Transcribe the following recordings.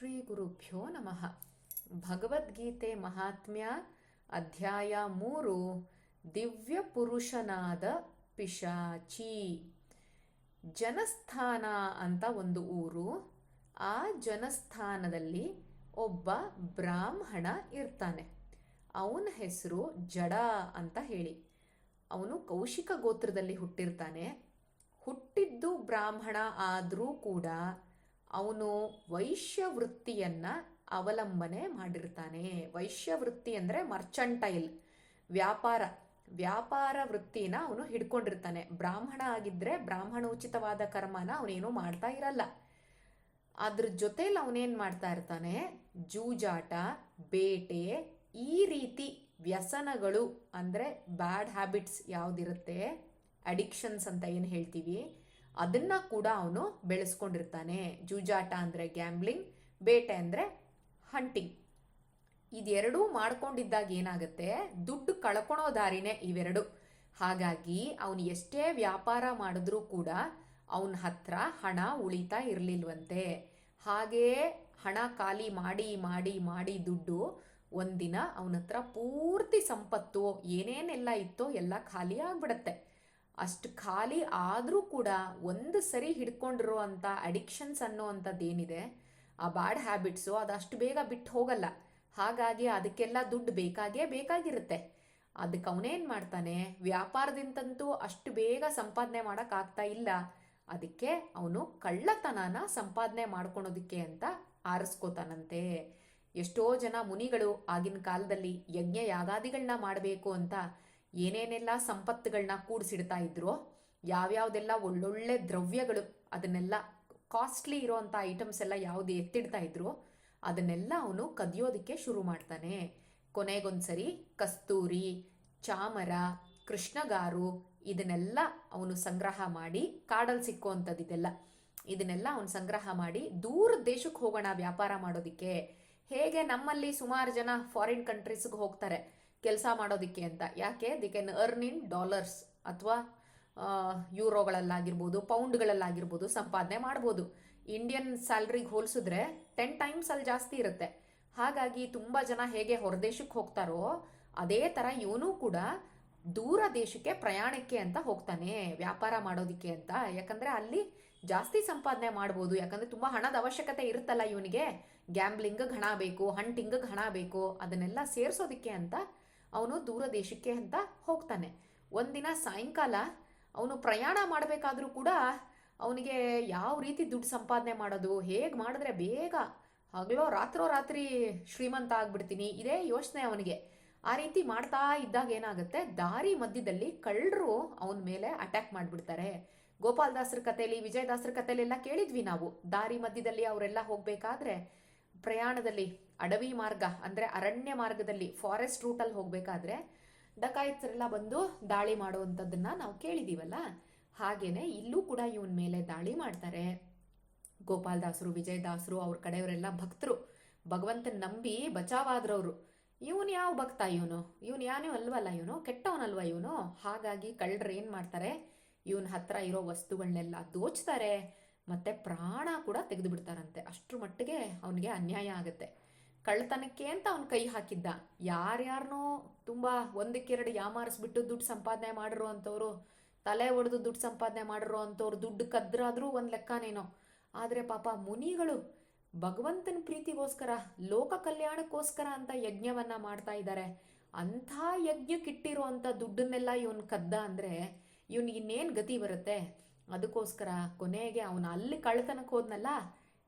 ಶ್ರೀ ಗುರುಭ್ಯೋ ನಮಃ. ಭಗವದ್ಗೀತೆ ಮಹಾತ್ಮ್ಯ, ಅಧ್ಯಾಯ ಮೂರು ದಿವ್ಯ ಪುರುಷನಾದ ಪಿಶಾಚಿ. ಜನಸ್ಥಾನ ಅಂತ ಒಂದು ಊರು. ಆ ಜನಸ್ಥಾನದಲ್ಲಿ ಒಬ್ಬ ಬ್ರಾಹ್ಮಣ ಇರ್ತಾನೆ. ಅವನ ಹೆಸರು ಜಡ ಅಂತ ಹೇಳಿ. ಅವನು ಕೌಶಿಕ ಗೋತ್ರದಲ್ಲಿ ಹುಟ್ಟಿರ್ತಾನೆ. ಹುಟ್ಟಿದ್ದು ಬ್ರಾಹ್ಮಣ ಆದರೂ ಕೂಡ ಅವನು ವೈಶ್ಯ ವೃತ್ತಿಯನ್ನ ಅವಲಂಬನೆ ಮಾಡಿರ್ತಾನೆ. ವೈಶ್ಯ ವೃತ್ತಿ ಅಂದರೆ ಮರ್ಚಂಟೈಲ್, ವ್ಯಾಪಾರ. ವ್ಯಾಪಾರ ವೃತ್ತಿನ ಅವನು ಹಿಡ್ಕೊಂಡಿರ್ತಾನೆ. ಬ್ರಾಹ್ಮಣ ಆಗಿದ್ರೆ ಬ್ರಾಹ್ಮಣೋಚಿತವಾದ ಕರ್ಮನ ಅವನೇನು ಮಾಡ್ತಾ ಇರಲ್ಲ. ಅದ್ರ ಜೊತೆಲಿ ಅವನೇನು ಮಾಡ್ತಾ ಇರ್ತಾನೆ? ಜೂಜಾಟ, ಬೇಟೆ, ಈ ರೀತಿ ವ್ಯಸನಗಳು ಅಂದರೆ ಬ್ಯಾಡ್ ಹ್ಯಾಬಿಟ್ಸ್ ಯಾವುದಿರುತ್ತೆ? ಅಡಿಕ್ಷನ್ಸ್ ಅಂತ ಏನು ಹೇಳ್ತೀವಿ? ಅದನ್ನ ಕೂಡ ಅವನು ಬೆಳೆಸ್ಕೊಂಡಿರ್ತಾನೆ. ಜೂಜಾಟ ಅಂದರೆ ಗ್ಯಾಂಬ್ಲಿಂಗ್, ಬೇಟೆ ಅಂದರೆ ಹಂಟಿಂಗ್. ಇದೆರಡೂ ಮಾಡ್ಕೊಂಡಿದ್ದಾಗ ಏನಾಗುತ್ತೆ? ದುಡ್ಡು ಕಳ್ಕೊಳೋ ದಾರಿನೇ ಇವೆರಡು. ಹಾಗಾಗಿ ಅವನು ಎಷ್ಟೇ ವ್ಯಾಪಾರ ಮಾಡಿದ್ರೂ ಕೂಡ ಅವನ ಹತ್ರ ಹಣ ಉಳಿತಾ ಇರಲಿಲ್ವಂತೆ. ಹಾಗೇ ಹಣ ಖಾಲಿ ಮಾಡಿ ಮಾಡಿ ಮಾಡಿ ದುಡ್ಡು ಒಂದಿನ ಅವನ ಹತ್ರ ಪೂರ್ತಿ ಸಂಪತ್ತು ಏನೇನೆಲ್ಲ ಇತ್ತೋ ಎಲ್ಲ ಖಾಲಿ ಆಗ್ಬಿಡತ್ತೆ. ಅಷ್ಟು ಖಾಲಿ ಆದರೂ ಕೂಡ ಒಂದು ಸರಿ ಹಿಡ್ಕೊಂಡಿರೋ ಅಂಥ ಅಡಿಕ್ಷನ್ಸ್ ಅನ್ನೋ ಅಂಥದ್ದೇನಿದೆ ಆ ಬ್ಯಾಡ್ ಹ್ಯಾಬಿಟ್ಸು ಅದು ಅಷ್ಟು ಬೇಗ ಬಿಟ್ಟು ಹೋಗಲ್ಲ. ಹಾಗಾಗಿ ಅದಕ್ಕೆಲ್ಲ ದುಡ್ಡು ಬೇಕಾಗೇ ಬೇಕಾಗಿರುತ್ತೆ. ಅದಕ್ಕೆ ಅವನೇನು ಮಾಡ್ತಾನೆ, ವ್ಯಾಪಾರದಿಂದಂತೂ ಅಷ್ಟು ಬೇಗ ಸಂಪಾದನೆ ಮಾಡೋಕ್ಕಾಗ್ತಾ ಇಲ್ಲ. ಅದಕ್ಕೆ ಅವನು ಕಳ್ಳತನನ ಸಂಪಾದನೆ ಮಾಡ್ಕೊಳೋದಕ್ಕೆ ಅಂತ ಆರಿಸ್ಕೋತಾನಂತೆ. ಎಷ್ಟೋ ಜನ ಮುನಿಗಳು ಆಗಿನ ಕಾಲದಲ್ಲಿ ಯಜ್ಞ ಯಾಗಾದಿಗಳನ್ನ ಮಾಡಬೇಕು ಅಂತ ಏನೇನೆಲ್ಲ ಸಂಪತ್ತುಗಳನ್ನ ಕೂಡಿಸಿಡ್ತಾ ಇದ್ರು, ಯಾವ್ಯಾವ್ದೆಲ್ಲ ಒಳ್ಳೊಳ್ಳೆ ದ್ರವ್ಯಗಳು ಅದನ್ನೆಲ್ಲ ಕಾಸ್ಟ್ಲಿ ಇರೋವಂಥ ಐಟಮ್ಸ್ ಎಲ್ಲ ಯಾವುದು ಎತ್ತಿಡ್ತಾ ಇದ್ರು, ಅದನ್ನೆಲ್ಲ ಅವನು ಕದಿಯೋದಕ್ಕೆ ಶುರು ಮಾಡ್ತಾನೆ. ಕೊನೆಗೊಂದ್ಸರಿ ಕಸ್ತೂರಿ, ಚಾಮರ, ಕೃಷ್ಣಗಾರು ಇದನ್ನೆಲ್ಲ ಅವನು ಸಂಗ್ರಹ ಮಾಡಿ ಕಾಡಲ್ಲಿ ಸಿಕ್ಕುವಂಥದ್ದು ಇದೆಲ್ಲ. ಇದನ್ನೆಲ್ಲ ಅವನು ಸಂಗ್ರಹ ಮಾಡಿ ದೂರ ದೇಶಕ್ಕೆ ಹೋಗೋಣ ವ್ಯಾಪಾರ ಮಾಡೋದಕ್ಕೆ. ಹೇಗೆ ನಮ್ಮಲ್ಲಿ ಸುಮಾರು ಜನ ಫಾರಿನ್ ಕಂಟ್ರೀಸ್ಗೆ ಹೋಗ್ತಾರೆ. ಕೆಲಸ ಮಾಡೋದಕ್ಕೆ ಅಂತ. ಯಾಕೆ? They can earn in dollars ಅಥವಾ ಯೂರೋಗಳಲ್ಲಾಗಿರ್ಬೋದು, ಪೌಂಡ್ಗಳಲ್ಲಾಗಿರ್ಬೋದು ಸಂಪಾದನೆ ಮಾಡ್ಬೋದು. ಇಂಡಿಯನ್ ಸ್ಯಾಲ್ರಿಗೆ ಹೋಲಿಸಿದ್ರೆ ಟೆನ್ ಟೈಮ್ಸ್ ಅಲ್ಲಿ ಜಾಸ್ತಿ ಇರುತ್ತೆ. ಹಾಗಾಗಿ ತುಂಬ ಜನ ಹೇಗೆ ಹೊರದೇಶಕ್ಕೆ ಹೋಗ್ತಾರೋ, ಅದೇ ಥರ ಇವನು ಕೂಡ ದೂರ ದೇಶಕ್ಕೆ ಪ್ರಯಾಣಕ್ಕೆ ಅಂತ ಹೋಗ್ತಾನೆ, ವ್ಯಾಪಾರ ಮಾಡೋದಿಕ್ಕೆ ಅಂತ. ಯಾಕಂದ್ರೆ ಅಲ್ಲಿ ಜಾಸ್ತಿ ಸಂಪಾದನೆ ಮಾಡ್ಬೋದು. ಯಾಕಂದ್ರೆ ತುಂಬ ಹಣದ ಅವಶ್ಯಕತೆ ಇರುತ್ತಲ್ಲ ಇವನಿಗೆ. ಗ್ಯಾಂಬ್ಲಿಂಗ್ ಹಣ ಬೇಕು ಹಂಟಿಂಗ್ ಹಣ ಬೇಕು, ಅದನ್ನೆಲ್ಲ ಸೇರಿಸೋದಕ್ಕೆ ಅಂತ ಅವನು ದೂರ ದೇಶಕ್ಕೆ ಅಂತ ಹೋಗ್ತಾನೆ. ಒಂದಿನ ಸಾಯಂಕಾಲ ಅವನು ಪ್ರಯಾಣ ಮಾಡಬೇಕಾದ್ರೂ ಕೂಡ ಅವನಿಗೆ ಯಾವ ರೀತಿ ದುಡ್ಡು ಸಂಪಾದನೆ ಮಾಡೋದು, ಹೇಗೆ ಮಾಡಿದ್ರೆ ಬೇಗ ಹಗಲೋ ರಾತ್ರೋ ರಾತ್ರಿ ಶ್ರೀಮಂತ ಆಗ್ಬಿಡ್ತೀನಿ, ಇದೇ ಯೋಚನೆ ಅವನಿಗೆ. ಆ ರೀತಿ ಮಾಡ್ತಾ ಇದ್ದಾಗ ಏನಾಗುತ್ತೆ? ದಾರಿ ಮಧ್ಯದಲ್ಲಿ ಕಳ್ಳರು ಅವನ ಮೇಲೆ ಅಟ್ಯಾಕ್ ಮಾಡಿಬಿಡ್ತಾರೆ. ಗೋಪಾಲದಾಸರ ಕಥೆಯಲ್ಲಿ ವಿಜಯದಾಸರ ಕಥೆಯಲ್ಲಿ ಎಲ್ಲ ಕೇಳಿದ್ವಿ ನಾವು. ದಾರಿ ಮಧ್ಯದಲ್ಲಿ ಅವರೆಲ್ಲ ಹೋಗಬೇಕಾದ್ರೆ ಪ್ರಯಾಣದಲ್ಲಿ ಅಡವಿ ಮಾರ್ಗ, ಅಂದರೆ ಅರಣ್ಯ ಮಾರ್ಗದಲ್ಲಿ ಫಾರೆಸ್ಟ್ ರೂಟಲ್ಲಿ ಹೋಗಬೇಕಾದ್ರೆ ಡಕಾಯಿತರೆಲ್ಲ ಬಂದು ದಾಳಿ ಮಾಡುವಂಥದ್ದನ್ನ ನಾವು ಕೇಳಿದ್ದೀವಲ್ಲ ಹಾಗೇನೆ ಇಲ್ಲೂ ಕೂಡ ಇವನ ಮೇಲೆ ದಾಳಿ ಮಾಡ್ತಾರೆ. ಗೋಪಾಲದಾಸರು ವಿಜಯದಾಸರು ಅವ್ರ ಕಡೆಯವರೆಲ್ಲ ಭಕ್ತರು. ಭಗವಂತನ ನಂಬಿ ಬಚಾವಾದ್ರವರು ಇವನು ಯಾವ ಭಕ್ತ ಇವನು? ಇವನು ಯಾನೇ ಅಲ್ವಲ್ಲ ಇವನು? ಕೆಟ್ಟವನಲ್ವ ಇವನು? ಹಾಗಾಗಿ ಕಳ್ಳರು ಏನು ಮಾಡ್ತಾರೆ? ಇವನ ಹತ್ರ ಇರೋ ವಸ್ತುಗಳನ್ನೆಲ್ಲ ದೋಚ್ತಾರೆ. ಮತ್ತೆ ಪ್ರಾಣ ಕೂಡ ತೆಗೆದು ಬಿಡ್ತಾರಂತೆ. ಅಷ್ಟ್ರ ಮಟ್ಟಿಗೆ ಅವನಿಗೆ ಅನ್ಯಾಯ ಆಗುತ್ತೆ. ಕಳ್ತನಕ್ಕೆ ಅಂತ ಅವನು ಕೈ ಹಾಕಿದ್ದ. ಯಾರ್ಯಾರನೋ ತುಂಬ ಒಂದಕ್ಕೆರಡು ಯಾಮಾರಿಸ್ಬಿಟ್ಟು ದುಡ್ಡು ಸಂಪಾದನೆ ಮಾಡಿರೋ ಅಂಥವ್ರು, ತಲೆ ಒಡೆದು ದುಡ್ಡು ಸಂಪಾದನೆ ಮಾಡಿರೋ ಅಂಥವ್ರು, ದುಡ್ಡು ಕದ್ರಾದ್ರೂ ಒಂದು ಲೆಕ್ಕನೇನೋ. ಆದರೆ ಪಾಪ ಮುನಿಗಳು ಭಗವಂತನ ಪ್ರೀತಿಗೋಸ್ಕರ, ಲೋಕ ಕಲ್ಯಾಣಕ್ಕೋಸ್ಕರ ಅಂತ ಯಜ್ಞವನ್ನ ಮಾಡ್ತಾ ಇದ್ದಾರೆ ಅಂಥ ಯಜ್ಞಕ್ಕಿಟ್ಟಿರುವಂಥ ದುಡ್ಡನ್ನೆಲ್ಲ ಇವನು ಕದ್ದ ಅಂದರೆ ಇವನಿಗೆ ಇನ್ನೇನು ಗತಿ ಬರುತ್ತೆ? ಅದಕ್ಕೋಸ್ಕರ ಕೊನೆಗೆ ಅವನು ಅಲ್ಲಿ ಕಳ್ತನಕ್ಕೆ ಹೋದ್ನಲ್ಲ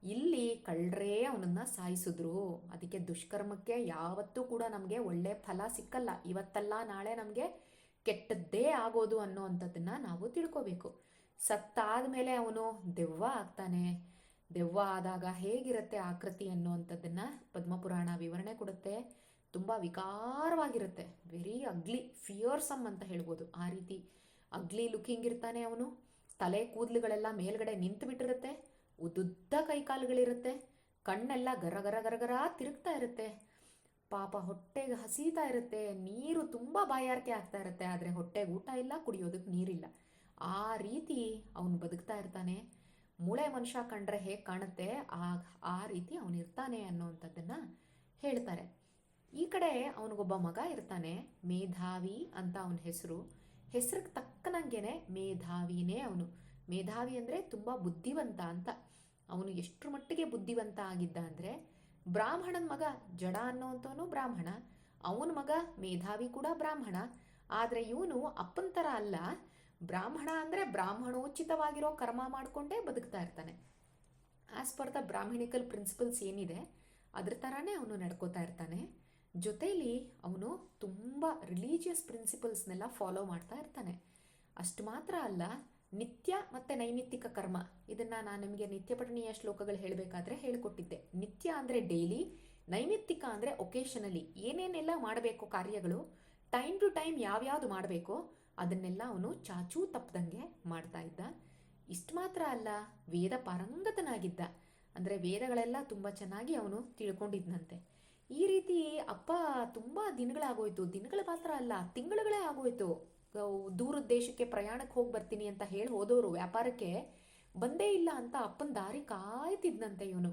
ಇಲ್ಲಿ ಕಳ್ಳರೇ ಅವನನ್ನ ಸಾಯಿಸಿದ್ರು. ಅದಕ್ಕೆ ದುಷ್ಕರ್ಮಕ್ಕೆ ಯಾವತ್ತೂ ಕೂಡ ನಮಗೆ ಒಳ್ಳೆ ಫಲ ಸಿಕ್ಕಲ್ಲ. ಇವತ್ತಲ್ಲ ನಾಳೆ ನಮಗೆ ಕೆಟ್ಟದ್ದೇ ಆಗೋದು ಅನ್ನೋ ಅಂಥದ್ದನ್ನ ನಾವು ತಿಳ್ಕೋಬೇಕು. ಸತ್ತಾದ ಮೇಲೆ ಅವನು ದೆವ್ವ ಆಗ್ತಾನೆ. ದೆವ್ವ ಆದಾಗ ಹೇಗಿರುತ್ತೆ ಆಕೃತಿ ಅನ್ನುವಂಥದ್ದನ್ನ ಪದ್ಮಪುರಾಣ ವಿವರಣೆ ಕೊಡುತ್ತೆ. ತುಂಬ ವಿಕಾರವಾಗಿರುತ್ತೆ. ವೆರಿ ಅಗ್ಲಿ ಫಿಯರ್ಸಮ್ ಅಂತ ಹೇಳ್ಬೋದು. ಆ ರೀತಿ ಅಗ್ಲಿ ಲುಕಿಂಗ್ ಇರ್ತಾನೆ ಅವನು. ತಲೆ ಕೂದಲುಗಳೆಲ್ಲ ಮೇಲ್ಗಡೆ ನಿಂತು ಬಿಟ್ಟಿರುತ್ತೆ ಉದ್ದುದ್ದ ಕೈಕಾಲುಗಳಿರುತ್ತೆ. ಕಣ್ಣೆಲ್ಲ ಗರ ಗರ ಗರ ಗರ ತಿರುಗ್ತಾ ಇರುತ್ತೆ. ಪಾಪ ಹೊಟ್ಟೆಗೆ ಹಸೀತಾ ಇರುತ್ತೆ. ನೀರು ತುಂಬ ಬಾಯಾರಿಕೆ ಆಗ್ತಾ ಇರುತ್ತೆ. ಆದರೆ ಹೊಟ್ಟೆಗೆ ಊಟ ಇಲ್ಲ, ಕುಡಿಯೋದಕ್ಕೆ ನೀರಿಲ್ಲ. ಆ ರೀತಿ ಅವನು ಬದುಕ್ತಾ ಇರ್ತಾನೆ. ಮೂಳೆ ಮನುಷ್ಯ ಕಂಡ್ರೆ ಹೇಗೆ ಕಾಣುತ್ತೆ? ಆ ಆ ರೀತಿ ಅವನಿರ್ತಾನೆ ಅನ್ನೋವಂಥದ್ದನ್ನು ಹೇಳ್ತಾರೆ. ಈ ಕಡೆ ಅವನಿಗೊಬ್ಬ ಮಗ ಇರ್ತಾನೆ, ಮೇಧಾವಿ ಅಂತ ಅವನ ಹೆಸರು. ಹೆಸರಿಗೆ ತಕ್ಕನಂಗೆನೆ ಮೇಧಾವಿನೇ ಅವನು. ಮೇಧಾವಿ ಅಂದರೆ ತುಂಬ ಬುದ್ಧಿವಂತ ಅಂತ. ಅವನು ಎಷ್ಟರ ಮಟ್ಟಿಗೆ ಬುದ್ಧಿವಂತ ಆಗಿದ್ದ ಅಂದರೆ ಬ್ರಾಹ್ಮಣನ ಮಗ ಜಡ ಅನ್ನೋವಂಥವನು ಬ್ರಾಹ್ಮಣ, ಅವನ ಮಗ ಮೇಧಾವಿ ಕೂಡ ಬ್ರಾಹ್ಮಣ. ಆದರೆ ಇವನು ಅಪ್ಪನ ಥರ ಅಲ್ಲ. ಬ್ರಾಹ್ಮಣ ಅಂದರೆ ಬ್ರಾಹ್ಮಣೋಚಿತವಾಗಿರೋ ಕರ್ಮ ಮಾಡಿಕೊಂಡೇ ಬದುಕ್ತಾ ಇರ್ತಾನೆ. As per the Brahminical principles ಏನಿದೆ, ಅದ್ರ ಥರನೇ ಅವನು ನಡ್ಕೋತಾ ಇರ್ತಾನೆ. ಜೊತೆಯಲ್ಲಿ ಅವನು ತುಂಬ ರಿಲೀಜಿಯಸ್ ಪ್ರಿನ್ಸಿಪಲ್ಸ್ನೆಲ್ಲ ಫಾಲೋ ಮಾಡ್ತಾ ಇರ್ತಾನೆ. ಅಷ್ಟು ಮಾತ್ರ ಅಲ್ಲ ನಿತ್ಯ ಮತ್ತು ನೈಮಿತ್ತಿಕ ಕರ್ಮ. ಇದನ್ನು ನಾನು ನಿಮಗೆ ನಿತ್ಯ ಪಠಣೀಯ ಶ್ಲೋಕಗಳು ಹೇಳಬೇಕಾದ್ರೆ ಹೇಳಿಕೊಟ್ಟಿದ್ದೆ. ನಿತ್ಯ ಅಂದರೆ ಡೈಲಿ, ನೈಮಿತ್ತಿಕ ಅಂದರೆ ಒಕೇಶನಲಿ. ಏನೇನೆಲ್ಲ ಮಾಡಬೇಕು ಕಾರ್ಯಗಳು? ಟೈಮ್ ಟು ಟೈಮ್ ಯಾವ್ಯಾವುದು ಮಾಡಬೇಕು? ಅದನ್ನೆಲ್ಲ ಅವನು ಚಾಚೂ ತಪ್ಪದಂಗೆ ಮಾಡ್ತಾ ಇದ್ದ. ಇಷ್ಟು ಮಾತ್ರ ಅಲ್ಲ, ವೇದ ಪಾರಂಗತನಾಗಿದ್ದ. ಅಂದರೆ ವೇದಗಳೆಲ್ಲ ತುಂಬ ಚೆನ್ನಾಗಿ ಅವನು ತಿಳ್ಕೊಂಡಿದ್ನಂತೆ. ಈ ರೀತಿ ಅಪ್ಪ ತುಂಬ ದಿನಗಳಾಗೋಯ್ತು. ದಿನಗಳ ಮಾತ್ರ ಅಲ್ಲ, ತಿಂಗಳುಗಳೇ ಆಗೋಯ್ತು. ದೂರದ ದೇಶಕ್ಕೆ ಪ್ರಯಾಣಕ್ಕೆ ಹೋಗಿ ಬರ್ತೀನಿ ಅಂತ ಹೇಳಿ ಹೋದವರು ವ್ಯಾಪಾರಕ್ಕೆ, ಬಂದೇ ಇಲ್ಲ ಅಂತ ಅಪ್ಪನ ದಾರಿ ಕಾಯ್ತಿದ್ನಂತೆ ಇವನು.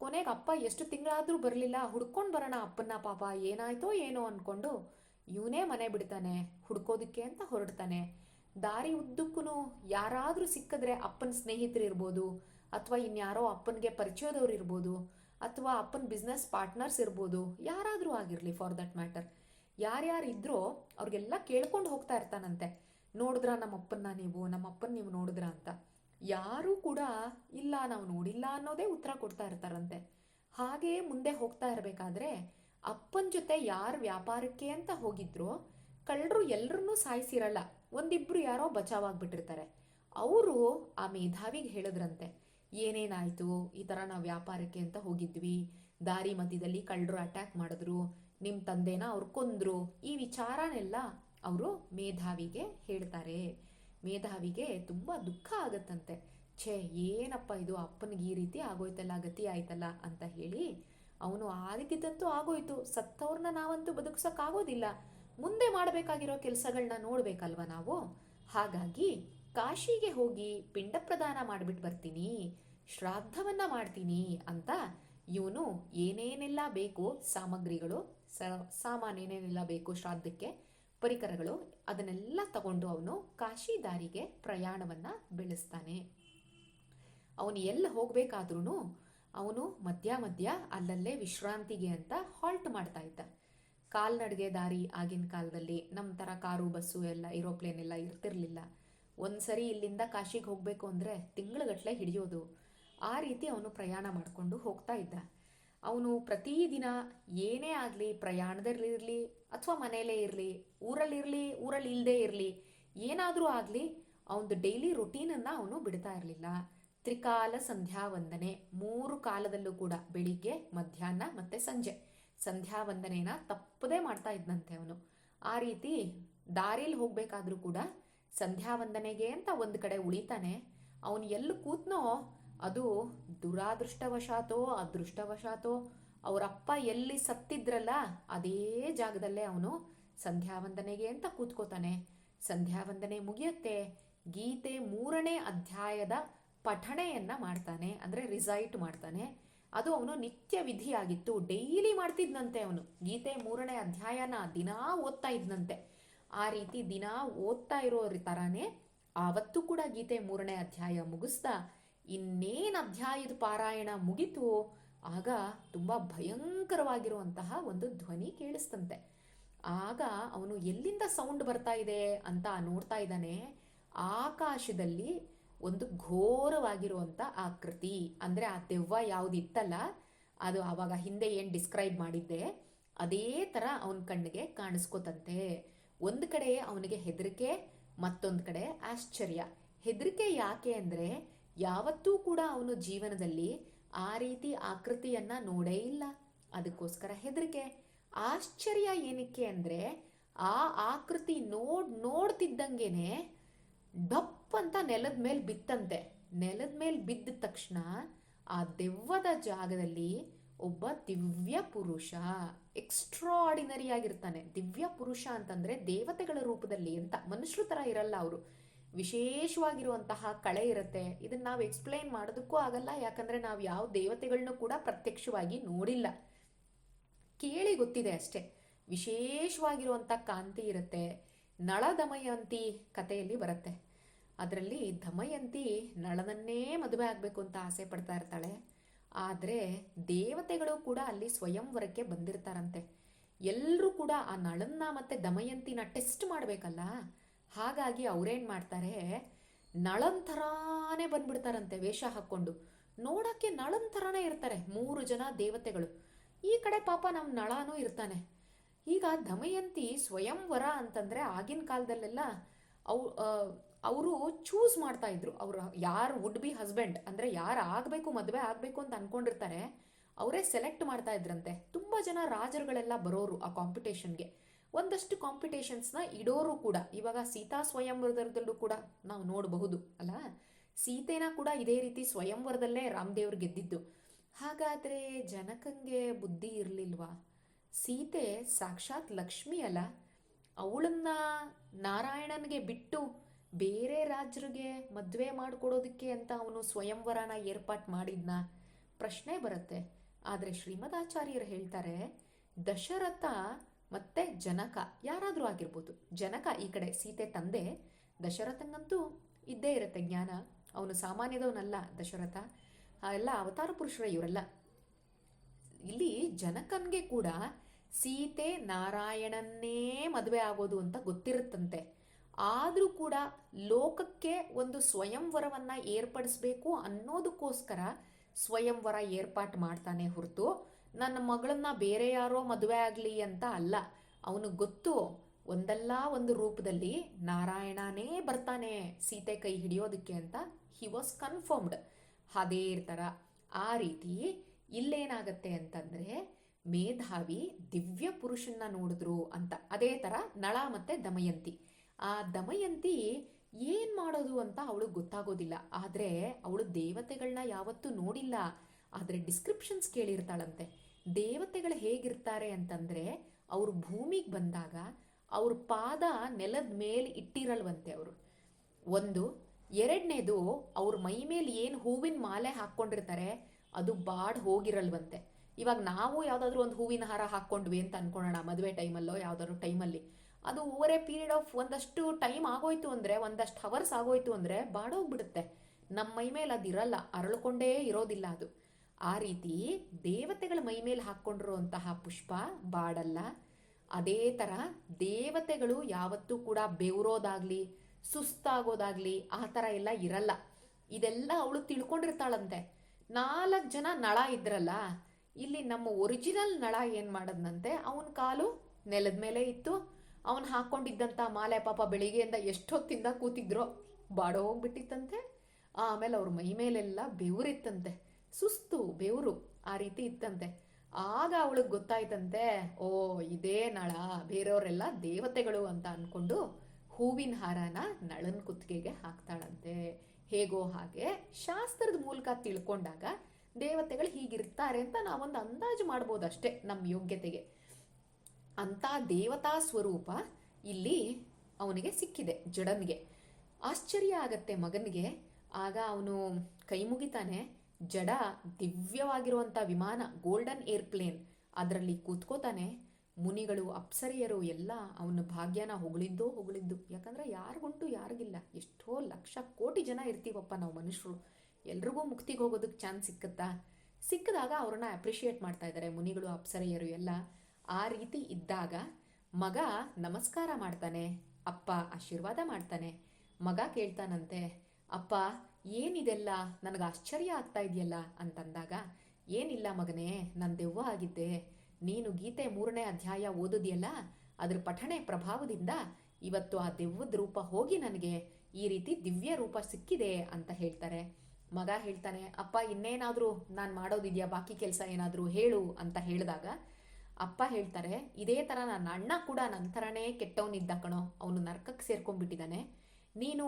ಕೊನೆಗೆ ಅಪ್ಪ ಎಷ್ಟು ತಿಂಗಳಾದರೂ ಬರಲಿಲ್ಲ, ಹುಡ್ಕೊಂಡು ಬರೋಣ ಅಪ್ಪನ ಪಾಪ, ಏನಾಯ್ತೋ ಏನೋ ಅಂದ್ಕೊಂಡು ಇವನೇ ಮನೆ ಬಿಡ್ತಾನೆ, ಹುಡ್ಕೋದಕ್ಕೆ ಅಂತ ಹೊರಡ್ತಾನೆ. ದಾರಿ ಉದ್ದಕ್ಕೂ ಯಾರಾದರೂ ಸಿಕ್ಕಿದ್ರೆ ಅಪ್ಪನ ಸ್ನೇಹಿತರು ಇರ್ಬೋದು, ಅಥವಾ ಇನ್ಯಾರೋ ಅಪ್ಪನಿಗೆ ಪರಿಚಯದವ್ರು ಇರ್ಬೋದು, ಅಥವಾ ಅಪ್ಪನ ಬಿಸ್ನೆಸ್ ಪಾರ್ಟ್ನರ್ಸ್ ಇರ್ಬೋದು, ಯಾರಾದರೂ ಆಗಿರಲಿ ಫಾರ್ ದಟ್ ಮ್ಯಾಟರ್ ಯಾರ್ಯಾರು ಇದ್ರೋ ಅವ್ರಿಗೆಲ್ಲ ಕೇಳ್ಕೊಂಡು ಹೋಗ್ತಾ ಇರ್ತಾನಂತೆ. ನೋಡಿದ್ರ ನಮ್ಮ ಅಪ್ಪನ್ನ ನೀವು ನಮ್ಮ ಅಪ್ಪನ ನೀವು ನೋಡಿದ್ರ ಅಂತ. ಯಾರೂ ಕೂಡ ಇಲ್ಲ, ನಾವು ನೋಡಿಲ್ಲ ಅನ್ನೋದೇ ಉತ್ತರ ಕೊಡ್ತಾ ಇರ್ತಾರಂತೆ. ಹಾಗೇ ಮುಂದೆ ಹೋಗ್ತಾ ಇರಬೇಕಾದ್ರೆ ಅಪ್ಪನ ಜೊತೆ ಯಾರು ವ್ಯಾಪಾರಕ್ಕೆ ಅಂತ ಹೋಗಿದ್ರೋ ಕಳ್ಳರು ಎಲ್ಲರನ್ನೂ ಸಾಯಿಸಿರಲ್ಲ. ಒಂದಿಬ್ರು ಯಾರೋ ಬಚಾವಾಗ್ಬಿಟ್ಟಿರ್ತಾರೆ. ಅವರು ಆ ಮೇಧಾವಿಗೆ ಹೇಳಿದ್ರಂತೆ, ಏನೇನಾಯಿತು? ಈ ಥರ ನಾವು ವ್ಯಾಪಾರಕ್ಕೆ ಅಂತ ಹೋಗಿದ್ವಿ. ದಾರಿ ಮಧ್ಯದಲ್ಲಿ ಕಳ್ಳರು ಅಟ್ಯಾಕ್ ಮಾಡಿದ್ರು. ನಿಮ್ಮ ತಂದೆನ ಅವ್ರು ಕೊಂದ್ರು. ಈ ವಿಚಾರನೆಲ್ಲ ಅವರು ಮೇಧಾವಿಗೆ ಹೇಳ್ತಾರೆ. ಮೇಧಾವಿಗೆ ತುಂಬ ದುಃಖ ಆಗತ್ತಂತೆ. ಛೇ, ಏನಪ್ಪ ಇದು? ಅಪ್ಪನಿಗೆ ಈ ರೀತಿ ಆಗೋಯ್ತಲ್ಲ, ಗತಿ ಆಯ್ತಲ್ಲ ಅಂತ ಹೇಳಿ ಅವನು ಆಗಿದ್ದಂತೂ ಆಗೋಯ್ತು. ಸತ್ತವ್ರನ್ನ ನಾವಂತೂ ಬದುಕ್ಸೋಕ್ಕಾಗೋದಿಲ್ಲ. ಮುಂದೆ ಮಾಡಬೇಕಾಗಿರೋ ಕೆಲಸಗಳನ್ನ ನೋಡ್ಬೇಕಲ್ವ ನಾವು? ಹಾಗಾಗಿ ಕಾಶಿಗೆ ಹೋಗಿ ಪಿಂಡ ಪ್ರದಾನ ಮಾಡಿಬಿಟ್ಟು ಬರ್ತೀನಿ. ಶ್ರಾದ್ದವನ್ನ ಮಾಡ್ತೀನಿ ಅಂತ ಇವನು ಏನೇನೆಲ್ಲ ಬೇಕು ಸಾಮಗ್ರಿಗಳು ಸ, ಸಾಮಾನು ಏನೇನೆಲ್ಲ ಬೇಕು ಶ್ರಾದ್ದಕ್ಕೆ, ಪರಿಕರಗಳು, ಅದನ್ನೆಲ್ಲ ತಗೊಂಡು ಅವನು ಕಾಶಿ ದಾರಿಗೆ ಪ್ರಯಾಣವನ್ನ ಬೆಳೆಸ್ತಾನೆ. ಅವನು ಎಲ್ಲಿ ಹೋಗ್ಬೇಕಾದ್ರೂ ಅವನು ಮಧ್ಯ ಮಧ್ಯ ಅಲ್ಲಲ್ಲೇ ವಿಶ್ರಾಂತಿಗೆ ಅಂತ ಹಾಲ್ಟ್ ಮಾಡ್ತಾ ಇದ್ದ. ಕಾಲ್ನಡಿಗೆ ದಾರಿ ಆಗಿನ ಕಾಲದಲ್ಲಿ ನಮ್ಮ ಥರ ಕಾರು, ಬಸ್ಸು ಎಲ್ಲ ಏರೋಪ್ಲೇನ್ ಎಲ್ಲ ಇರ್ತಿರ್ಲಿಲ್ಲ. ಒಂದ್ಸರಿ ಇಲ್ಲಿಂದ ಕಾಶಿಗೆ ಹೋಗಬೇಕು ಅಂದರೆ ತಿಂಗಳುಗಟ್ಟಲೆ ಹಿಡಿಯೋದು. ಆ ರೀತಿ ಅವನು ಪ್ರಯಾಣ ಮಾಡಿಕೊಂಡು ಹೋಗ್ತಾ ಇದ್ದ. ಅವನು ಪ್ರತಿದಿನ ಏನೇ ಆಗಲಿ ಪ್ರಯಾಣದಲ್ಲಿರಲಿ ಅಥವಾ ಮನೆಯಲ್ಲೇ ಇರಲಿ ಊರಲ್ಲಿರಲಿ ಊರಲ್ಲಿ ಇಲ್ಲದೇ ಇರಲಿ, ಏನಾದರೂ ಆಗಲಿ ಅವನದು ಡೈಲಿ ರೊಟೀನನ್ನು ಅವನು ಬಿಡ್ತಾ ಇರಲಿಲ್ಲ. ತ್ರಿಕಾಲ ಸಂಧ್ಯಾ ವಂದನೆ. ಮೂರು ಕಾಲದಲ್ಲೂ ಕೂಡ ಬೆಳಿಗ್ಗೆ, ಮಧ್ಯಾಹ್ನ ಮತ್ತು ಸಂಜೆ. ಸಂಧ್ಯಾ ವಂದನೆನ ತಪ್ಪದೇ ಮಾಡ್ತಾ ಇದ್ದಂತೆ ಅವನು. ಆ ರೀತಿ ದಾರಿಯಲ್ಲಿ ಹೋಗಬೇಕಾದ್ರೂ ಕೂಡ ಸಂಧ್ಯಾ ವಂದನೆಗೆ ಅಂತ ಒಂದು ಕಡೆ ಉಳಿತಾನೆ. ಅವನು ಎಲ್ಲಿ ಕೂತ್ನೋ ಅದು ದುರಾದೃಷ್ಟವಶಾತೋ, ಅದೃಷ್ಟವಶಾತೋ, ಅವರಪ್ಪ ಎಲ್ಲಿ ಸತ್ತಿದ್ರಲ್ಲ ಅದೇ ಜಾಗದಲ್ಲೇ ಅವನು ಸಂಧ್ಯಾವಂದನೆಗೆ ಅಂತ ಕೂತ್ಕೋತಾನೆ. ಸಂಧ್ಯಾವಂದನೆ ಮುಗಿಯುತ್ತೆ, ಗೀತೆ ಮೂರನೇ ಅಧ್ಯಾಯದ ಪಠಣೆಯನ್ನ ಮಾಡ್ತಾನೆ, ಅಂದರೆ ರಿಸೈಟ್ ಮಾಡ್ತಾನೆ. ಅದು ಅವನು ನಿತ್ಯ ವಿಧಿಯಾಗಿತ್ತು, ಡೈಲಿ ಮಾಡ್ತಿದ್ನಂತೆ ಅವನು. ಗೀತೆ ಮೂರನೇ ಅಧ್ಯಾಯನ ದಿನಾ ಓದ್ತಾ ಇದ್ನಂತೆ. ಆ ರೀತಿ ದಿನಾ ಓದ್ತಾ ಇರೋ ಥರಾನೇ ಆವತ್ತು ಕೂಡ ಗೀತೆ ಮೂರನೇ ಅಧ್ಯಾಯ ಮುಗಿಸ್ತಾ ಇನ್ನೇನು ಅಧ್ಯಾಯದ ಪಾರಾಯಣ ಮುಗಿತು, ಆಗ ತುಂಬ ಭಯಂಕರವಾಗಿರುವಂತಹ ಒಂದು ಧ್ವನಿ ಕೇಳಿಸ್ತಂತೆ. ಆಗ ಅವನು ಎಲ್ಲಿಂದ ಸೌಂಡ್ ಬರ್ತಾ ಇದೆ ಅಂತ ನೋಡ್ತಾ ಇದ್ದಾನೆ. ಆಕಾಶದಲ್ಲಿ ಒಂದು ಘೋರವಾಗಿರುವಂಥ ಆಕೃತಿ ಅಂದರೆ ಆ ದೆವ್ವ ಯಾವುದಿತ್ತಲ್ಲ, ಅದು ಆವಾಗ ಹಿಂದೆ ಏನು ಡಿಸ್ಕ್ರೈಬ್ ಮಾಡಿದ್ದೆ, ಅದೇ ಥರ ಅವನ ಕಣ್ಣಿಗೆ ಕಾಣಿಸ್ಕೋತಂತೆ. ಒಂದು ಕಡೆ ಅವನಿಗೆ ಹೆದರಿಕೆ, ಮತ್ತೊಂದು ಕಡೆ ಆಶ್ಚರ್ಯ. ಹೆದರಿಕೆ ಯಾಕೆ ಅಂದರೆ ಯಾವತ್ತೂ ಕೂಡ ಅವನು ಜೀವನದಲ್ಲಿ ಆ ರೀತಿ ಆಕೃತಿಯನ್ನ ನೋಡೇ ಇಲ್ಲ. ಅದಕ್ಕೋಸ್ಕರ ಹೆದರಿಕೆ. ಆಶ್ಚರ್ಯ ಏನಕ್ಕೆ ಅಂದ್ರೆ ಆ ಆಕೃತಿ ನೋಡ್, ನೋಡ್ತಿದ್ದಂಗೆನೆ ಡಪ್ ಅಂತ ನೆಲದ ಮೇಲೆ ಬಿತ್ತಂತೆ. ನೆಲದ ಮೇಲೆ ಬಿದ್ದ ತಕ್ಷಣ ಆ ದೆವ್ವದ ಜಾಗದಲ್ಲಿ ಒಬ್ಬ ದಿವ್ಯ ಪುರುಷ ಎಕ್ಸ್ಟ್ರಾಡಿನರಿ ಆಗಿರ್ತಾನೆ. ದಿವ್ಯ ಪುರುಷ ಅಂತಂದ್ರೆ ದೇವತೆಗಳ ರೂಪದಲ್ಲಿ ಅಂತ. ಮನುಷ್ಯರ ತರ ಇರಲ್ಲ ಅವರು. ವಿಶೇಷವಾಗಿರುವಂತಹ ಕಳೆ ಇರುತ್ತೆ. ಇದನ್ನ ನಾವು ಎಕ್ಸ್ಪ್ಲೈನ್ ಮಾಡೋದಕ್ಕೂ ಆಗಲ್ಲ, ಯಾಕಂದ್ರೆ ನಾವು ಯಾವ ದೇವತೆಗಳನ್ನೂ ಕೂಡ ಪ್ರತ್ಯಕ್ಷವಾಗಿ ನೋಡಿಲ್ಲ. ಕೇಳಿ ಗೊತ್ತಿದೆ ಅಷ್ಟೇ. ವಿಶೇಷವಾಗಿರುವಂಥ ಕಾಂತಿ ಇರುತ್ತೆ. ನಳ ದಮಯಂತಿ ಕಥೆಯಲ್ಲಿ ಬರುತ್ತೆ. ಅದರಲ್ಲಿ ದಮಯಂತಿ ನಳನನ್ನೇ ಮದುವೆ ಆಗಬೇಕು ಅಂತ ಆಸೆ ಪಡ್ತಾ ಇರ್ತಾಳೆ. ಆದರೆ ದೇವತೆಗಳು ಕೂಡ ಅಲ್ಲಿ ಸ್ವಯಂವರಕ್ಕೆ ಬಂದಿರ್ತಾರಂತೆ. ಎಲ್ಲರೂ ಕೂಡ ಆ ನಳನ್ನ ಮತ್ತೆ ದಮಯಂತಿನ ಟೆಸ್ಟ್ ಮಾಡಬೇಕಲ್ಲ? ಹಾಗಾಗಿ ಅವ್ರೇನು ಮಾಡ್ತಾರೆ? ನಳನ್ ಥರಾನೇ ಬಂದ್ಬಿಡ್ತಾರಂತೆ ವೇಷ ಹಾಕ್ಕೊಂಡು. ನೋಡೋಕ್ಕೆ ನಳನ್ ಥರನೇ ಇರ್ತಾರೆ ಮೂರು ಜನ ದೇವತೆಗಳು. ಈ ಕಡೆ ಪಾಪ ನಮ್ಮ ನಳನೂ ಇರ್ತಾನೆ. ಈಗ ದಮಯಂತಿ ಸ್ವಯಂವರ ಅಂತಂದರೆ ಆಗಿನ ಕಾಲದಲ್ಲೆಲ್ಲ ಅವು ಅವರು ಚೂಸ್ ಮಾಡ್ತಾ ಇದ್ರು. ಅವರು ಯಾರು ವುಡ್ ಬಿ ಹಸ್ಬೆಂಡ್ ಅಂದರೆ ಯಾರು ಆಗಬೇಕು, ಮದುವೆ ಆಗಬೇಕು ಅಂತ ಅಂದ್ಕೊಂಡಿರ್ತಾರೆ ಅವರೇ ಸೆಲೆಕ್ಟ್ ಮಾಡ್ತಾ ಇದ್ರಂತೆ. ತುಂಬ ಜನ ರಾಜರುಗಳೆಲ್ಲ ಬರೋರು ಆ ಕಾಂಪಿಟೇಷನ್ಗೆ ಒಂದಷ್ಟು ಕಾಂಪಿಟೇಷನ್ಸ್ನ ಇಡೋರು ಕೂಡ, ಇವಾಗ ಸೀತಾ ಸ್ವಯಂವರದಲ್ಲೂ ಕೂಡ ನಾವು ನೋಡಬಹುದು, ಅಲ್ಲ? ಸೀತೆನ ಕೂಡ ಇದೇ ರೀತಿ ಸ್ವಯಂವರದಲ್ಲೇ ರಾಮದೇವ್ರು ಗೆದ್ದಿದ್ದು. ಹಾಗಾದ್ರೆ ಜನಕಂಗೆ ಬುದ್ಧಿ ಇರಲಿಲ್ವಾ? ಸೀತೆ ಸಾಕ್ಷಾತ್ ಲಕ್ಷ್ಮಿ ಅಲ್ಲ? ಅವಳನ್ನ ನಾರಾಯಣನ್ಗೆ ಬಿಟ್ಟು ಬೇರೆ ರಾಜರಿಗೆ ಮದುವೆ ಮಾಡಿಕೊಡೋದಕ್ಕೆ ಅಂತ ಅವನು ಸ್ವಯಂವರನ ಏರ್ಪಾಟ್ ಮಾಡಿದ್ನ? ಪ್ರಶ್ನೆ ಬರುತ್ತೆ. ಆದರೆ ಶ್ರೀಮದಾಚಾರ್ಯರು ಹೇಳ್ತಾರೆ, ದಶರಥ ಮತ್ತೆ ಜನಕ ಯಾರಾದರೂ ಆಗಿರ್ಬೋದು. ಜನಕ ಈ ಕಡೆ ಸೀತೆ ತಂದೆ ದಶರಥಂಗಂತೂ ಇದ್ದೇ ಇರುತ್ತೆ ಜ್ಞಾನ. ಅವನು ಸಾಮಾನ್ಯದವನಲ್ಲ ದಶರಥ. ಎಲ್ಲ ಅವತಾರ ಪುರುಷರ ಇವರೆಲ್ಲ. ಇಲ್ಲಿ ಜನಕನ್ಗೆ ಕೂಡ ಸೀತೆ ನಾರಾಯಣನ್ನೇ ಮದುವೆ ಆಗೋದು ಅಂತ ಗೊತ್ತಿರುತ್ತಂತೆ. ಆದರೂ ಕೂಡ ಲೋಕಕ್ಕೆ ಒಂದು ಸ್ವಯಂವರವನ್ನು ಏರ್ಪಡಿಸಬೇಕು ಅನ್ನೋದಕ್ಕೋಸ್ಕರ ಸ್ವಯಂವರ ಏರ್ಪಾಟ್ ಮಾಡ್ತಾನೆ ಹೊರತು ನನ್ನ ಮಗಳನ್ನ ಬೇರೆ ಯಾರೋ ಮದುವೆ ಆಗಲಿ ಅಂತ ಅಲ್ಲ, ಅವನು ಗೊತ್ತು. ಒಂದಲ್ಲ ಒಂದು ರೂಪದಲ್ಲಿ ನಾರಾಯಣನೇ ಬರ್ತಾನೆ ಸೀತೆ ಕೈ ಹಿಡಿಯೋದಕ್ಕೆ ಅಂತ ಹಿ ವಾಸ್ ಕನ್ಫರ್ಮ್ಡ್ ಅದೇ ಥರ ಆ ರೀತಿ ಇಲ್ಲೇನಾಗತ್ತೆ ಅಂತಂದ್ರೆ ಮೇಧಾವಿ ದಿವ್ಯ ಪುರುಷನ್ನ ನೋಡಿದ್ರು ಅಂತ. ಅದೇ ಥರ ನಳ ಮತ್ತೆ ದಮಯಂತಿ. ಆ ದಮಯಂತಿ ಏನ್ ಮಾಡೋದು ಅಂತ ಅವಳಿಗೆ ಗೊತ್ತಾಗೋದಿಲ್ಲ. ಆದ್ರೆ ಅವಳು ದೇವತೆಗಳನ್ನ ಯಾವತ್ತೂ ನೋಡಿಲ್ಲ. ಆದ್ರೆ ಡಿಸ್ಕ್ರಿಪ್ಷನ್ಸ್ ಕೇಳಿರ್ತಾಳಂತೆ. ದೇವತೆಗಳು ಹೇಗಿರ್ತಾರೆ ಅಂತಂದ್ರೆ ಅವರು ಭೂಮಿಗೆ ಬಂದಾಗ ಅವ್ರ ಪಾದ ನೆಲದ ಮೇಲೆ ಇಟ್ಟಿರಲ್ವಂತೆ ಅವರು. ಒಂದು, ಎರಡನೇದು ಅವ್ರ ಮೈ ಮೇಲೆ ಏನು ಹೂವಿನ ಮಾಲೆ ಹಾಕ್ಕೊಂಡಿರ್ತಾರೆ ಅದು ಬಾಡ್ ಹೋಗಿರಲ್ವಂತೆ. ಇವಾಗ ನಾವು ಯಾವುದಾದ್ರೂ ಒಂದು ಹೂವಿನ ಹಾರ ಹಾಕ್ಕೊಂಡ್ವಿ ಅಂತ ಅನ್ಕೊಳ್ಳೋಣ ಮದುವೆ ಟೈಮಲ್ಲೋ ಯಾವುದಾದ್ರು ಟೈಮಲ್ಲಿ. ಅದು ಓವರ್ ಪೀರಿಯಡ್ ಆಫ್ ಒಂದಷ್ಟು ಟೈಮ್ ಆಗೋಯ್ತು ಅಂದರೆ, ಒಂದಷ್ಟು ಹವರ್ಸ್ ಆಗೋಯ್ತು ಅಂದರೆ ಬಾಡೋಗ್ಬಿಡುತ್ತೆ. ನಮ್ಮ ಮೈ ಮೇಲೆ ಅದು ಇರಲ್ಲ ಅರಳ್ಕೊಂಡೇ ಇರೋದಿಲ್ಲ ಅದು. ಆ ರೀತಿ ದೇವತೆಗಳ ಮೈ ಮೇಲೆ ಹಾಕ್ಕೊಂಡಿರುವಂತಹ ಪುಷ್ಪ ಬಾಡಲ್ಲ. ಅದೇ ಥರ ದೇವತೆಗಳು ಯಾವತ್ತೂ ಕೂಡ ಬೆವರೋದಾಗ್ಲಿ, ಸುಸ್ತಾಗೋದಾಗ್ಲಿ ಆ ಥರ ಎಲ್ಲ ಇರಲ್ಲ. ಇದೆಲ್ಲ ಅವಳು ತಿಳ್ಕೊಂಡಿರ್ತಾಳಂತೆ. ನಾಲ್ಕು ಜನ ನಳ ಇದ್ರಲ್ಲ, ಇಲ್ಲಿ ನಮ್ಮ ಒರಿಜಿನಲ್ ನಳ ಏನು ಮಾಡದ್ನಂತೆ, ಅವನ ಕಾಲು ನೆಲದ ಮೇಲೆ ಇತ್ತು. ಅವನು ಹಾಕ್ಕೊಂಡಿದ್ದಂಥ ಮಾಲೆ ಪಾಪ ಬೆಳಿಗ್ಗೆಯಿಂದ ಎಷ್ಟೊತ್ತಿಂದ ಕೂತಿದ್ರೋ. ಬಾಡೋ ಹೋಗ್ಬಿಟ್ಟಿತ್ತಂತೆ ಆಮೇಲೆ ಅವ್ರ ಮೈ ಮೇಲೆಲ್ಲ ಬೆವರಿತ್ತಂತೆ. ಸುಸ್ತು, ಬೆವರು ಆ ರೀತಿ ಇತ್ತಂತೆ. ಆಗ ಅವಳಿಗೆ ಗೊತ್ತಾಯ್ತಂತೆ, ಓ, ಇದೇ ನಳ, ಬೇರೆಯವರೆಲ್ಲ ದೇವತೆಗಳು ಅಂತ ಅನ್ಕೊಂಡು ಹೂವಿನ ಹಾರನ ನಳನ್ ಕುತ್ತಿಗೆಗೆ ಹಾಕ್ತಾಳಂತೆ. ಹೇಗೋ ಹಾಗೆ ಶಾಸ್ತ್ರದ ಮೂಲಕ ತಿಳ್ಕೊಂಡಾಗ ದೇವತೆಗಳು ಹೀಗಿರ್ತಾರೆ ಅಂತ ನಾವೊಂದು ಅಂದಾಜು ಮಾಡ್ಬೋದು ಅಷ್ಟೇ ನಮ್ಮ ಯೋಗ್ಯತೆಗೆ. ಅಂತ ದೇವತಾ ಸ್ವರೂಪ ಇಲ್ಲಿ ಅವನಿಗೆ ಸಿಕ್ಕಿದೆ, ಜಡನ್ಗೆ. ಆಶ್ಚರ್ಯ ಆಗತ್ತೆ ಮಗನಿಗೆ. ಆಗ ಅವನು ಕೈ ಮುಗಿತಾನೆ ಜಡ ದಿವ್ಯವಾಗಿರುವಂಥ ವಿಮಾನ ಗೋಲ್ಡನ್ ಏರ್ಪ್ಲೇನ್ ಅದರಲ್ಲಿ ಕೂತ್ಕೋತಾನೆ. ಮುನಿಗಳು, ಅಪ್ಸರಿಯರು ಎಲ್ಲ ಅವನ ಭಾಗ್ಯನ ಹೊಗಳಿದ್ದೋ ಹೊಗಳಿದ್ದು. ಯಾಕಂದ್ರೆ ಯಾರಿಗುಂಟು ಯಾರಿಗಿಲ್ಲ. ಎಷ್ಟೋ ಲಕ್ಷ ಕೋಟಿ ಜನ ಇರ್ತೀವಪ್ಪ ನಾವು ಮನುಷ್ಯರು. ಎಲ್ರಿಗೂ ಮುಕ್ತಿಗೆ ಹೋಗೋದಕ್ಕೆ ಚಾನ್ಸ್ ಸಿಕ್ಕತ್ತಾ? ಸಿಕ್ಕಿದಾಗ ಅವ್ರನ್ನ ಅಪ್ರಿಷಿಯೇಟ್ ಮಾಡ್ತಾ ಇದ್ದಾರೆ ಮುನಿಗಳು, ಅಪ್ಸರೆಯರು ಎಲ್ಲ. ಆ ರೀತಿ ಇದ್ದಾಗ ಮಗ ನಮಸ್ಕಾರ ಮಾಡ್ತಾನೆ. ಅಪ್ಪ ಆಶೀರ್ವಾದ ಮಾಡ್ತಾನೆ. ಮಗ ಕೇಳ್ತಾನಂತೆ ಅಪ್ಪ, ಏನಿದೆಲ್ಲ ನನಗೆ ಆಶ್ಚರ್ಯ ಆಗ್ತಾ ಇದೆಯಲ್ಲ ಅಂತಂದಾಗ, ಏನಿಲ್ಲ ಮಗನೇ, ನಾನು ದೆವ್ವ ಆಗಿದ್ದೆ. ನೀನು ಗೀತೆ ಮೂರನೇ ಅಧ್ಯಾಯ ಓದಿದೆಯಲ್ಲ? ಅದ್ರ ಪಠಣೆ ಪ್ರಭಾವದಿಂದ ಇವತ್ತು ಆ ದೆವ್ವದ ರೂಪ ಹೋಗಿ ನನಗೆ ಈ ರೀತಿ ದಿವ್ಯ ರೂಪ ಸಿಕ್ಕಿದೆ ಅಂತ ಹೇಳ್ತಾರೆ. ಮಗ ಹೇಳ್ತಾನೆ, ಅಪ್ಪ, ಇನ್ನೇನಾದರೂ ನಾನು ಮಾಡೋದಿದೆಯಾ? ಬಾಕಿ ಕೆಲಸ ಏನಾದರೂ ಹೇಳು ಅಂತ ಹೇಳಿದಾಗ, ಅಪ್ಪ ಹೇಳ್ತಾರೆ, ಇದೇ ಥರ ನನ್ನ ಅಣ್ಣ ಕೂಡ ನನ್ನ ಥರನೇ ಕೆಟ್ಟವನಿದ್ದ ಕಣೋ. ಅವನು ನರ್ಕಕ್ಕೆ ಸೇರ್ಕೊಂಡ್ಬಿಟ್ಟಿದ್ದಾನೆ ನೀನು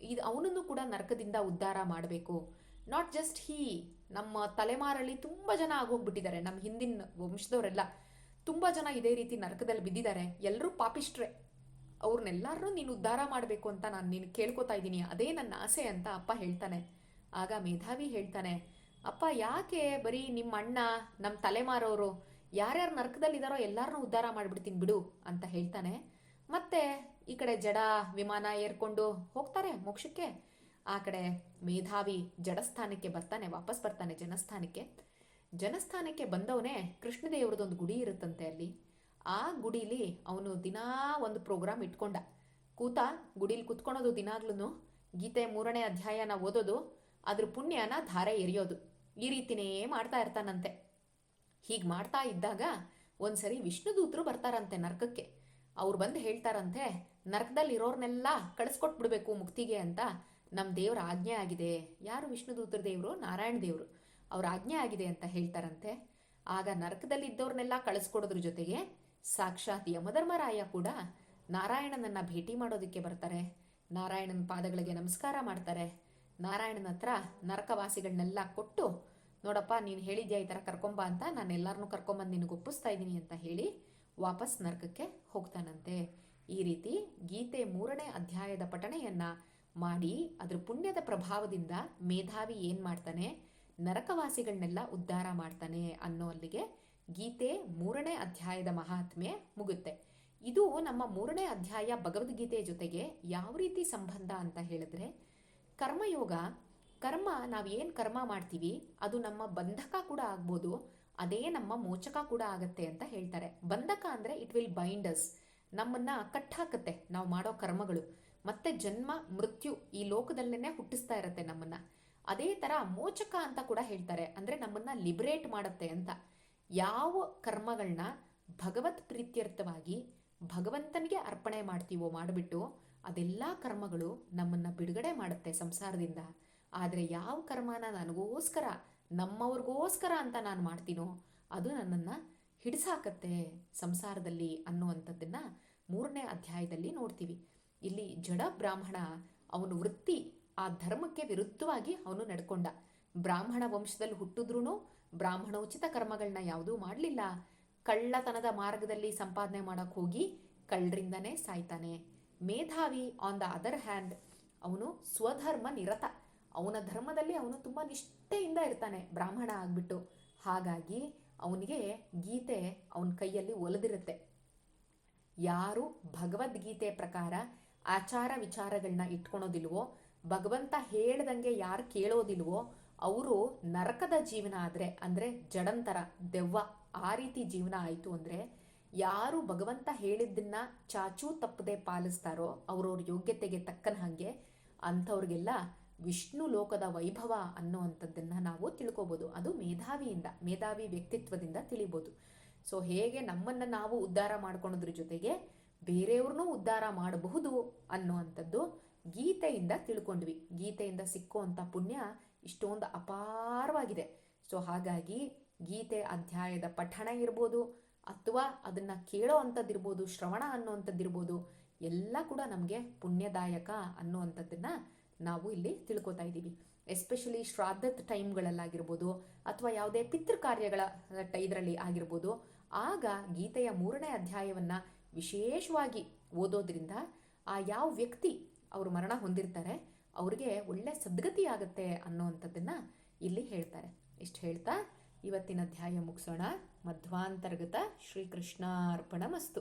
ಇದು ಅವನನ್ನು ಕೂಡ ನರಕದಿಂದ ಉದ್ಧಾರ ಮಾಡಬೇಕು. ನಾಟ್ ಜಸ್ಟ್ ಹೀ ನಮ್ಮ ತಲೆಮಾರಲ್ಲಿ ತುಂಬ ಜನ ಆಗೋಗ್ಬಿಟ್ಟಿದ್ದಾರೆ. ನಮ್ಮ ಹಿಂದಿನ ವಂಶದವರೆಲ್ಲ ತುಂಬ ಜನ ಇದೇ ರೀತಿ ನರಕದಲ್ಲಿ ಬಿದ್ದಿದ್ದಾರೆ. ಎಲ್ಲರೂ ಪಾಪಿಷ್ಟ್ರೆ. ಅವ್ರನ್ನೆಲ್ಲರೂ ನೀನು ಉದ್ಧಾರ ಮಾಡಬೇಕು ಅಂತ ನಾನು ನೀನು ಕೇಳ್ಕೊತಾ ಇದ್ದೀನಿ. ಅದೇ ನನ್ನ ಆಸೆ ಅಂತ ಅಪ್ಪ ಹೇಳ್ತಾನೆ. ಆಗ ಮೇಧಾವಿ ಹೇಳ್ತಾನೆ, ಅಪ್ಪ, ಯಾಕೆ ಬರೀ ನಿಮ್ಮ ಅಣ್ಣ, ನಮ್ಮ ತಲೆಮಾರೋರು ಯಾರ್ಯಾರು ನರಕದಲ್ಲಿದ್ದಾರೋ ಎಲ್ಲರನ್ನೂ ಉದ್ಧಾರ ಮಾಡಿಬಿಡ್ತೀನಿ ಬಿಡು ಅಂತ ಹೇಳ್ತಾನೆ. ಮತ್ತೆ ಈ ಕಡೆ ಜಡ ವಿಮಾನ ಏರ್ಕೊಂಡು ಹೋಗ್ತಾರೆ ಮೋಕ್ಷಕ್ಕೆ. ಆ ಕಡೆ ಮೇಧಾವಿ ಜಡಸ್ಥಾನಕ್ಕೆ ಬರ್ತಾನೆ, ವಾಪಸ್ ಬರ್ತಾನೆ ಜನಸ್ಥಾನಕ್ಕೆ. ಜನಸ್ಥಾನಕ್ಕೆ ಬಂದವನೇ ಕೃಷ್ಣದೇವ್ರದೊಂದು ಗುಡಿ ಇರುತ್ತಂತೆ ಅಲ್ಲಿ. ಆ ಗುಡಿಲಿ ಅವನು ದಿನಾ ಒಂದು ಪ್ರೋಗ್ರಾಮ್ ಇಟ್ಕೊಂಡ. ಕೂತ ಗುಡಿಲಿ ಕುತ್ಕೊಳೋದು ದಿನಾಗ್ಲೂ ಗೀತೆ ಮೂರನೇ ಅಧ್ಯಾಯನ ಓದೋದು, ಅದ್ರ ಪುಣ್ಯನ ಧಾರೆ ಎರಿಯೋದು. ಈ ರೀತಿನೇ ಮಾಡ್ತಾ ಇರ್ತಾನಂತೆ. ಹೀಗೆ ಮಾಡ್ತಾ ಇದ್ದಾಗ ಒಂದ್ಸರಿ ವಿಷ್ಣುದೂತರು ಬರ್ತಾರಂತೆ ನರ್ಕಕ್ಕೆ. ಅವ್ರು ಬಂದು ಹೇಳ್ತಾರಂತೆ ನರಕದಲ್ಲಿ ಇರೋರ್ನೆಲ್ಲ ಕಳಿಸ್ಕೊಟ್ಬಿಡ್ಬೇಕು ಮುಕ್ತಿಗೆ ಅಂತ. ನಮ್ಮ ದೇವ್ರ ಆಜ್ಞೆ ಆಗಿದೆ. ಯಾರು ವಿಷ್ಣುದೂತರ ದೇವರು? ನಾರಾಯಣ ದೇವರು. ಅವ್ರ ಆಜ್ಞೆ ಆಗಿದೆ ಅಂತ ಹೇಳ್ತಾರಂತೆ. ಆಗ ನರಕದಲ್ಲಿ ಇದ್ದವ್ರನ್ನೆಲ್ಲ ಕಳಿಸ್ಕೊಡೋದ್ರ ಜೊತೆಗೆ ಸಾಕ್ಷಾತ್ ಯಮಧರ್ಮರಾಯ ಕೂಡ ನಾರಾಯಣನನ್ನ ಭೇಟಿ ಮಾಡೋದಕ್ಕೆ ಬರ್ತಾರೆ. ನಾರಾಯಣನ ಪಾದಗಳಿಗೆ ನಮಸ್ಕಾರ ಮಾಡ್ತಾರೆ. ನಾರಾಯಣನ ಹತ್ರ ನರಕವಾಸಿಗಳನ್ನೆಲ್ಲ ಕೊಟ್ಟು, ನೋಡಪ್ಪ ನೀನು ಹೇಳಿದ್ಯಾ ಈ ಥರ ಕರ್ಕೊಂಬ ಅಂತ ನಾನು ಎಲ್ಲರನ್ನೂ ಕರ್ಕೊಂಬಂದು ನಿನಗೆ ಒಪ್ಪಿಸ್ತಾ ಇದ್ದೀನಿ ಅಂತ ಹೇಳಿ ವಾಪಸ್ ನರಕಕ್ಕೆ ಹೋಗ್ತಾನಂತೆ. ಈ ರೀತಿ ಗೀತೆ ಮೂರನೇ ಅಧ್ಯಾಯದ ಪಠಣೆಯನ್ನ ಮಾಡಿ ಅದ್ರ ಪುಣ್ಯದ ಪ್ರಭಾವದಿಂದ ಮೇಧಾವಿ ಏನು ಮಾಡ್ತಾನೆ? ನರಕವಾಸಿಗಳನ್ನೆಲ್ಲ ಉದ್ಧಾರ ಮಾಡ್ತಾನೆ ಅನ್ನೋ ಅಲ್ಲಿಗೆ ಗೀತೆ ಮೂರನೇ ಅಧ್ಯಾಯದ ಮಹಾತ್ಮೆ ಮುಗುತ್ತೆ. ಇದು ನಮ್ಮ ಮೂರನೇ ಅಧ್ಯಾಯ ಭಗವದ್ಗೀತೆಯ ಜೊತೆಗೆ ಯಾವ ರೀತಿ ಸಂಬಂಧ ಅಂತ ಹೇಳಿದ್ರೆ, ಕರ್ಮಯೋಗ ಕರ್ಮ ನಾವು ಏನು ಕರ್ಮ ಮಾಡ್ತೀವಿ, ಅದು ನಮ್ಮ ಬಂಧಕ ಕೂಡ ಆಗ್ಬೋದು, ಅದೇ ನಮ್ಮ ಮೋಚಕ ಕೂಡ ಆಗತ್ತೆ ಅಂತ ಹೇಳ್ತಾರೆ. ಬಂಧಕ ಅಂದರೆ ಇಟ್ ವಿಲ್ ಬೈಂಡಸ್ ನಮ್ಮನ್ನು ಕಟ್ಟಾಕತ್ತೆ ನಾವು ಮಾಡೋ ಕರ್ಮಗಳು. ಮತ್ತೆ ಜನ್ಮ, ಮೃತ್ಯು ಈ ಲೋಕದಲ್ಲೇನೆ ಹುಟ್ಟಿಸ್ತಾ ಇರತ್ತೆ ನಮ್ಮನ್ನ. ಅದೇ ತರ ಮೋಚಕ ಅಂತ ಕೂಡ ಹೇಳ್ತಾರೆ. ಅಂದ್ರೆ ನಮ್ಮನ್ನ ಲಿಬರೇಟ್ ಮಾಡುತ್ತೆ ಅಂತ. ಯಾವ ಕರ್ಮಗಳನ್ನ ಭಗವತ್ ಪ್ರೀತ್ಯರ್ಥವಾಗಿ ಭಗವಂತನಿಗೆ ಅರ್ಪಣೆ ಮಾಡ್ತೀವೋ ಮಾಡಿಬಿಟ್ಟು, ಅದೆಲ್ಲ ಕರ್ಮಗಳು ನಮ್ಮನ್ನ ಬಿಡುಗಡೆ ಮಾಡುತ್ತೆ ಸಂಸಾರದಿಂದ. ಆದರೆ ಯಾವ ಕರ್ಮನ ನನಗೋಸ್ಕರ ನಮ್ಮವ್ರಿಗೋಸ್ಕರ ಅಂತ ನಾನು ಮಾಡ್ತೀನೋ, ಅದು ನನ್ನನ್ನು ಹಿಡಿಸಾಕತ್ತೆ ಸಂಸಾರದಲ್ಲಿ ಅನ್ನುವಂಥದ್ದನ್ನು ಮೂರನೇ ಅಧ್ಯಾಯದಲ್ಲಿ ನೋಡ್ತೀವಿ. ಇಲ್ಲಿ ಜಡ ಬ್ರಾಹ್ಮಣ ಅವನು ವೃತ್ತಿ ಆ ಧರ್ಮಕ್ಕೆ ವಿರುದ್ಧವಾಗಿ ಅವನು ನಡ್ಕೊಂಡ. ಬ್ರಾಹ್ಮಣ ವಂಶದಲ್ಲಿ ಹುಟ್ಟಿದ್ರೂ ಬ್ರಾಹ್ಮಣೋಚಿತ ಕರ್ಮಗಳನ್ನ ಯಾವುದೂ ಮಾಡಲಿಲ್ಲ. ಕಳ್ಳತನದ ಮಾರ್ಗದಲ್ಲಿ ಸಂಪಾದನೆ ಮಾಡೋಕ್ಕೆ ಹೋಗಿ ಕಳ್ಳರಿಂದನೇ ಸಾಯ್ತಾನೆ. ಮೇಧಾವಿ ಆನ್ ದ ಅದರ್ ಹ್ಯಾಂಡ್ ಅವನು ಸ್ವಧರ್ಮ ನಿರತ. ಅವನ ಧರ್ಮದಲ್ಲಿ ಅವನು ತುಂಬ ನಿಷ್ಠೆಯಿಂದ ಇರ್ತಾನೆ. ಬ್ರಾಹ್ಮಣ ಆಗ್ಬಿಟ್ಟು. ಹಾಗಾಗಿ ಅವನಿಗೆ ಗೀತೆ ಅವನ ಕೈಯಲ್ಲಿ ಒಲದಿರುತ್ತೆ. ಯಾರು ಭಗವದ್ಗೀತೆ ಪ್ರಕಾರ ಆಚಾರ ವಿಚಾರಗಳನ್ನ ಇಟ್ಕೊಳೋದಿಲ್ವೋ, ಭಗವಂತ ಹೇಳ್ದಂಗೆ ಯಾರು ಕೇಳೋದಿಲ್ವೋ, ಅವರು ನರಕದ ಜೀವನ ಆದರೆ, ಅಂದರೆ ಜಡಂತರ, ದೆವ್ವ, ಆ ರೀತಿ ಜೀವನ ಆಯಿತು ಅಂದರೆ ಯಾರು ಭಗವಂತ ಹೇಳಿದ್ದನ್ನ ಚಾಚೂ ತಪ್ಪದೆ ಪಾಲಿಸ್ತಾರೋ, ಅವ್ರವ್ರ ಯೋಗ್ಯತೆಗೆ ತಕ್ಕನ ಹಾಗೆ ಅಂಥವ್ರಿಗೆಲ್ಲ ವಿಷ್ಣು ಲೋಕದ ವೈಭವ ಅನ್ನೋವಂಥದ್ದನ್ನು ನಾವು ತಿಳ್ಕೊಬೋದು. ಅದು ಮೇಧಾವಿಯಿಂದ, ಮೇಧಾವಿ ವ್ಯಕ್ತಿತ್ವದಿಂದ ತಿಳಿಬೋದು. ಸೊ ಹೇಗೆ ನಮ್ಮನ್ನು ನಾವು ಉದ್ಧಾರ ಮಾಡ್ಕೊಳೋದ್ರ ಜೊತೆಗೆ ಬೇರೆಯವ್ರನ್ನೂ ಉದ್ಧಾರ ಮಾಡಬಹುದು ಅನ್ನುವಂಥದ್ದು ಗೀತೆಯಿಂದ ತಿಳ್ಕೊಂಡ್ವಿ. ಗೀತೆಯಿಂದ ಸಿಕ್ಕುವಂಥ ಪುಣ್ಯ ಇಷ್ಟೊಂದು ಅಪಾರವಾಗಿದೆ. ಸೊ ಹಾಗಾಗಿ ಗೀತೆ ಅಧ್ಯಾಯದ ಪಠಣ ಇರ್ಬೋದು ಅಥವಾ ಅದನ್ನು ಕೇಳೋ ಅಂಥದ್ದಿರ್ಬೋದು ಶ್ರವಣ ಅನ್ನುವಂಥದ್ದಿರ್ಬೋದು, ಎಲ್ಲ ಕೂಡ ನಮಗೆ ಪುಣ್ಯದಾಯಕ ಅನ್ನುವಂಥದ್ದನ್ನು ನಾವು ಇಲ್ಲಿ ತಿಳ್ಕೊತಾ ಇದ್ದೀವಿ. ಎಸ್ಪೆಷಲಿ ಶ್ರಾದ್ದದ ಟೈಮ್ಗಳಲ್ಲಾಗಿರ್ಬೋದು ಅಥವಾ ಯಾವುದೇ ಪಿತೃ ಕಾರ್ಯಗಳ ಇದರಲ್ಲಿ ಆಗಿರ್ಬೋದು. ಆಗ ಗೀತೆಯ ಮೂರನೇ ಅಧ್ಯಾಯವನ್ನು ವಿಶೇಷವಾಗಿ ಓದೋದ್ರಿಂದ ಆ ಯಾವ ವ್ಯಕ್ತಿ ಅವರು ಮರಣ ಹೊಂದಿರ್ತಾರೆ, ಅವ್ರಿಗೆ ಒಳ್ಳೆ ಸದ್ಗತಿ ಆಗುತ್ತೆ ಅನ್ನೋವಂಥದ್ದನ್ನು ಇಲ್ಲಿ ಹೇಳ್ತಾರೆ. ಇಷ್ಟು ಹೇಳ್ತಾ ಇವತ್ತಿನ ಅಧ್ಯಾಯ ಮುಗಿಸೋಣ. ಮಧ್ವಾಂತರ್ಗತ ಶ್ರೀಕೃಷ್ಣಾರ್ಪಣ ಮಸ್ತು